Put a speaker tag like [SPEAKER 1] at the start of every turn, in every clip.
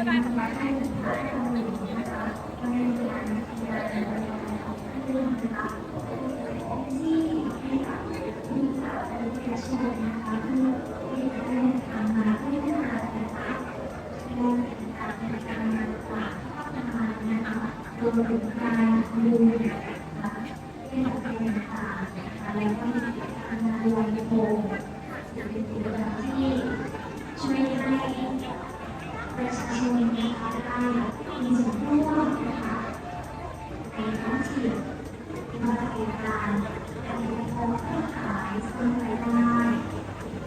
[SPEAKER 1] ช่วยให้ประ ชนนะคะได้มีส่วนร่วมนะคะในท้องถิ่นม่ว่าจะเป็นการการบริโภคเพื่อขายสร้างรายได้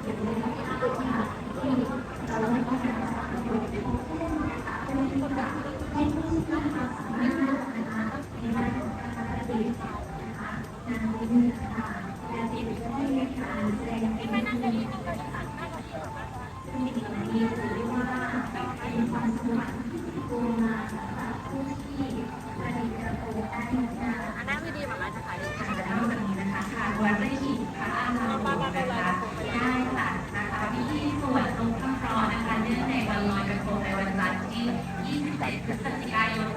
[SPEAKER 1] หรือในภาพค่ะที่เราได้พัฒนาจากบริโภคเพื่อนะคะเพื่อที่จะให้ผู้ที่มีความสามารถนะคะในด้านของการผลิตนะคะงานฝีมือต่าง อันนั้
[SPEAKER 2] นไม่ดีแบบนั้นจะขายดี
[SPEAKER 1] ค่ะแล้วแบบนี้นะคะทางวัดได้ขีดพระอารามหลวงนะคะได้จัดนะคะพิธีสวดลงพระเคราะห์นะคะเนื่องในวันลอยกระทงในวันจันทร์ที่27พฤศจิกายน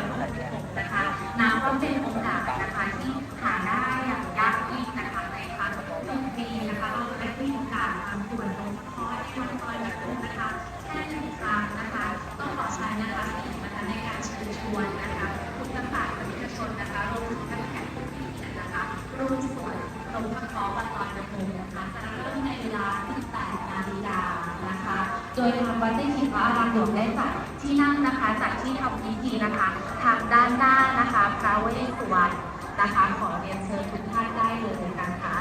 [SPEAKER 1] 2566นะคะนับว่าเป็นโอกาสนะคะที่ ลงพระเคราะห์วันลอยกระทงนะคะจะเริ่มในเวลา 18 นาฬิกานะคะ โดยทางวัดได้ขีดพระอารามหลวงได้จัดที่นั่งนะคะจากที่ทำพิธีนะคะ ทางด้านหน้านะคะพระเวสสุวรรณนะคะ ขอเรียนเชิญทุกท่านได้เลยนะคะ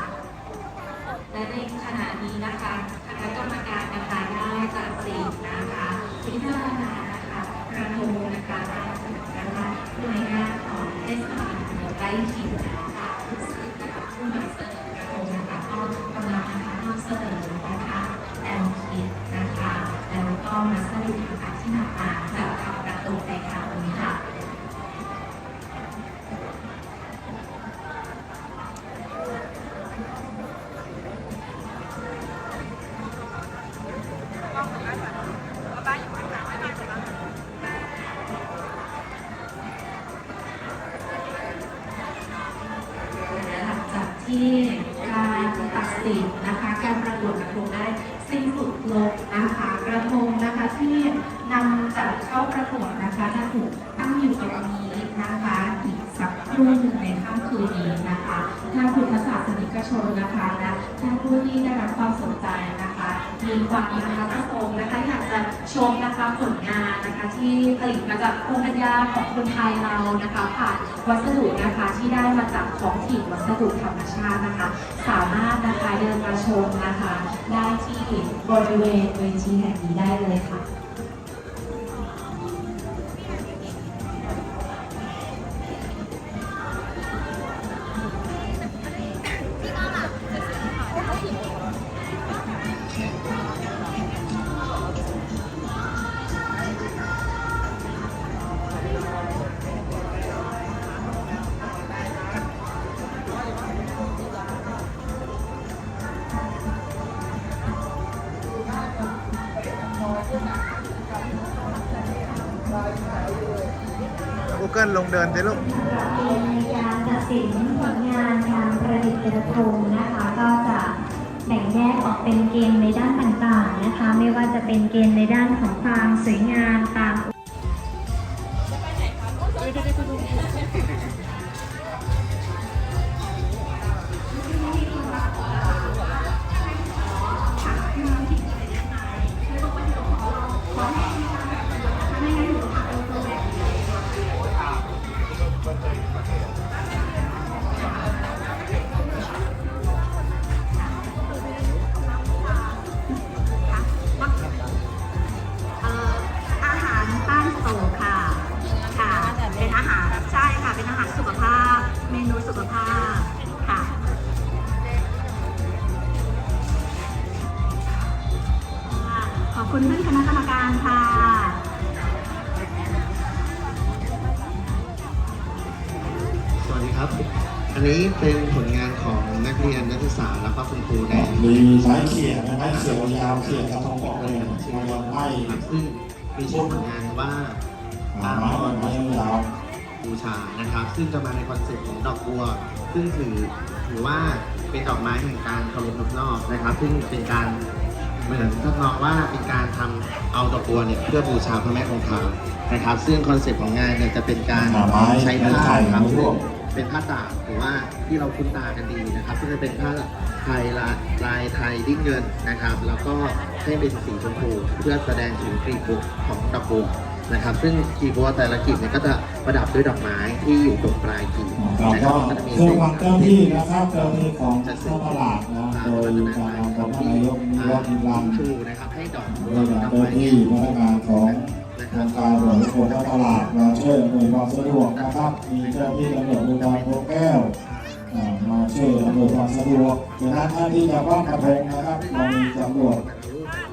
[SPEAKER 1] และในขณะนี้นะคะคณะกรรมการนะคะได้จัดสีนะคะพิจารณานะคะกระทงนะคะตามนะคะ สุดลงนะคะกระทงนะคะที่นำจัดเข้าประกวดนะคะจะถูกตั้งอยู่ตรงนี้นะคะอีกสักครู่หนึ่งเลยค่ะ คืนนี้นะคะทางพุทธศาสนิกชนนะคะและท่านผู้ที่ได้รับความสนใจนะคะมีความนะคะประสงค์นะคะอยากจะชมนะคะผลงานนะคะที่ผลิตมาจากภูมิปัญญาของคนไทยเรานะคะผ่านวัสดุนะคะที่ได้มาจากท้องถิ่นวัสดุธรรมชาตินะคะ สามารถนะคะเดินมาชมนะคะ ได้ที่บริเวณเวทีแห่งนี้ได้เลยค่ะ
[SPEAKER 3] กูเกิลลงเดินสิลูก
[SPEAKER 1] ในการตัดสินผลงานงานประดิษฐ์กระทงนะคะ ก็จะแบ่งแยกออกเป็นเกณฑ์ในด้านต่างๆนะคะ ไม่ว่าจะเป็นเกณฑ์ในด้านของความสวยงามตาม
[SPEAKER 2] คุณท่านคณะกรรมการค่ะ
[SPEAKER 3] สวัสดีครับ อันนี้เป็นผลงานของนักเรียนนักศึกษาแล้วก็คุณครูใน
[SPEAKER 4] มีไม้เขี่ยนะไม้เขี่ยยาวๆเขี่ยกระทงออกเลยมายอนไม้
[SPEAKER 3] ซึ่งมีชื่อผลงานว่า
[SPEAKER 4] หาไม้อ่อนไม้ยาว
[SPEAKER 3] บูชานะครับ ซึ่งจะมาในคอนเซ็ปต์ของดอกบัว ซึ่งถือถือว่าเป็นดอกไม้แห่งการเคารพนอบนอกนะครับ ซึ่งเป็นการ เหมือนทำนองว่าเป็นการทำเอาดอกบัวเนี่ยเพื่อบูชาพระแม่คงคานะครับ ซึ่งคอนเซ็ปต์ของงานเนี่ยจะเป็นการ
[SPEAKER 4] หาไม้
[SPEAKER 3] ใช้ผ้า
[SPEAKER 4] ไม้ไผ่
[SPEAKER 3] ครับ
[SPEAKER 4] ไม้ร่วง
[SPEAKER 3] เป็นผ้าตากหรือว่าที่เราคุ้นตากันดีนะครับซึ่งจะเป็นผ้าไทยลายลายไทยดิ้งเงินนะครับ แล้วก็ให้เป็นสีชมพูเพื่อแสดงถึงกลีบบัวของดอกบัวนะครับ ซึ่งกลีบบัวแต่ละกลีบเนี่ยก็จะประดับด้วยดอกไม้ที่อยู่ตรงปลายกลีบ
[SPEAKER 4] เรา
[SPEAKER 3] นะค
[SPEAKER 4] ก็
[SPEAKER 3] รับก็จะมี
[SPEAKER 4] เชื่อฟังเจ้าที่นะครับเจ้าที่ของเจ้าตลาดนะโดยการนำ ของท่านนายกมีรอบมีรัน
[SPEAKER 3] ชูนะครับให้ดอก
[SPEAKER 4] โดยเจ้าที่พนักงานของโครงการหลวงโครงการตลาดมาช่วยอำนวยความสะดวกนะครับ มีเจ้าที่ตำรวจโรงพยาบาลโพแก้วอ่ามาช่วยอำนวยความสะดวกดังนั้นท่านที่จะว่ากระทงนะครับเรามีตำรวจ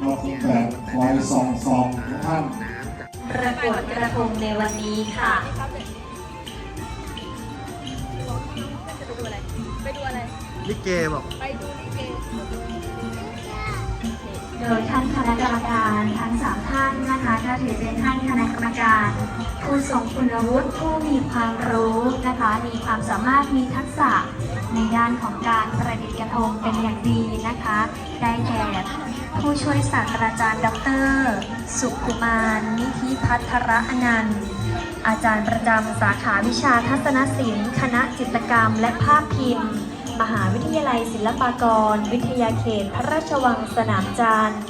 [SPEAKER 4] มาคุมแบบคอยส่องส่องทุกท่าน
[SPEAKER 2] ประกวดกระทงในวันนี้ค่ะ
[SPEAKER 3] ลิเกบอก
[SPEAKER 2] โดยท่านคณะกรรมการทั้งสามท่านนะคะก็ถือเป็นท่านคณะกรรมการผู้ทรงคุณวุฒิผู้มีความรู้นะคะ มีความสามารถมีทักษะในด้านของการประดิษฐ์กระทงเป็นอย่างดีนะคะ ได้แก่ผู้ช่วยศาสตราจารย์ ดร สุขุมารนิธิพัทรอนันต์ อาจารย์ประจำสาขาวิชาทัศนศิลป์ คณะจิตรกรรมและภาพพิมพ์ มหาวิทยาลัยศิลปากร วิทยาเขต พระราชวังสนามจันทร์